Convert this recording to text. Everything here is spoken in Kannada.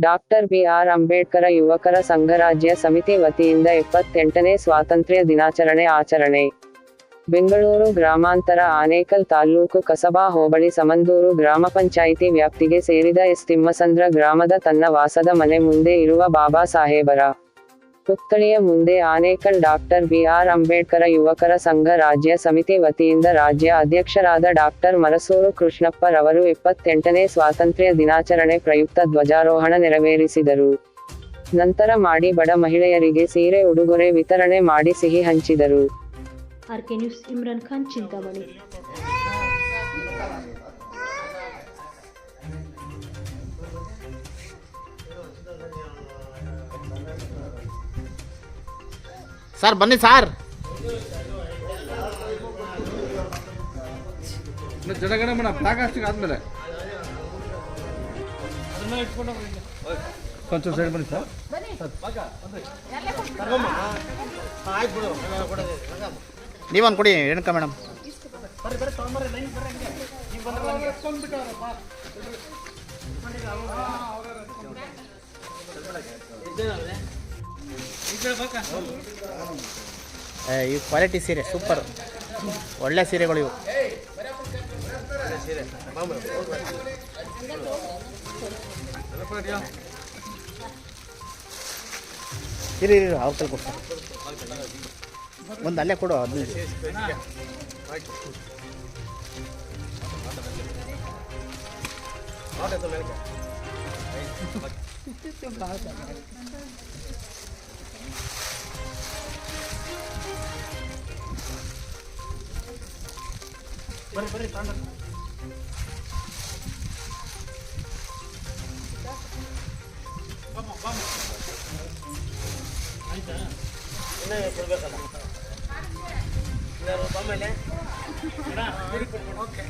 ಡಾಕ್ಟರ್ ಬಿಆರ್ ಅಂಬೇಡ್ಕರ ಯುವಕರ ಸಂಘ ರಾಜ್ಯ ಸಮಿತಿ ವತಿಯಿಂದ ಎಪ್ಪತ್ತೆಂಟನೇ ಸ್ವಾತಂತ್ರ್ಯ ದಿನಾಚರಣೆ ಆಚರಣೆ. ಬೆಂಗಳೂರು ಗ್ರಾಮಾಂತರ ಆನೇಕಲ್ ತಾಲ್ಲೂಕು ಕಸಬಾ ಹೋಬಳಿ ಸಮಂದೂರು ಗ್ರಾಮ ಪಂಚಾಯಿತಿ ವ್ಯಾಪ್ತಿಗೆ ಸೇರಿದ ಎಸ್ ತಿಮ್ಮಸಂದ್ರ ಗ್ರಾಮದ ತನ್ನ ವಾಸದ ಮನೆ ಮುಂದೆ ಇರುವ ಬಾಬಾ ಸಾಹೇಬರ. ಪುತ್ಥಳಿಯ ಮುಂದೆ ಆನೇಕಲ್ ಡಾಕ್ಟರ್ ಬಿಆರ್ ಅಂಬೇಡ್ಕರ ಯುವಕರ ಸಂಘ ರಾಜ್ಯ ಸಮಿತಿ ವತಿಯಿಂದ ರಾಜ್ಯ ಅಧ್ಯಕ್ಷರಾದ ಡಾಕ್ಟರ್ ಮರಸೂರು ಕೃಷ್ಣಪ್ಪ ರವರು ಇಪ್ಪತ್ತೆಂಟನೇ ಸ್ವಾತಂತ್ರ್ಯ ದಿನಾಚರಣೆ ಪ್ರಯುಕ್ತ ಧ್ವಜಾರೋಹಣ ನೆರವೇರಿಸಿದರು. ನಂತರ ಮಾಡಿ ಬಡ ಮಹಿಳೆಯರಿಗೆ ಸೀರೆ, ಉಡುಗೊರೆ ವಿತರಣೆ ಮಾಡಿ ಸಿಹಿ ಹಂಚಿದರು. R K news Imran Khan Chintamani sir ಬನ್ನಿ ಸರ್ ಜನಗಣಮನ ಪ್ರಾಕಾಷ್ಟಿಗೆ ಆದ್ಮೇಲೆ ಕೊಂಚ ಸೈಡ್ ಬನ್ನಿ ಸರ್ ನೀವೊಂದು ಕೊಡಿ ರೇಣುಕಾ ಮೇಡಮ್ ಏ, ಇವು ಕ್ವಾಲಿಟಿ ಸೀರೆ ಸೂಪರ್ ಒಳ್ಳೆ ಸೀರೆಗಳು ಇವು. ಇರಿ ಇರಿ ಅವ್ರ ಕಲ್ ಕೊಡ್ತಾರೆ ಒಂದು ಅಲ್ಲೇ ಕೊಡು, ಅದು ಬರ್ರಿ ಬರ್ರಿ ತಾಂಡ ಆಯ್ತಾ? ಇನ್ನೇ ಕೊಡ್ಬೇಕಲ್ಲ ಬಂದ ಓಕೆ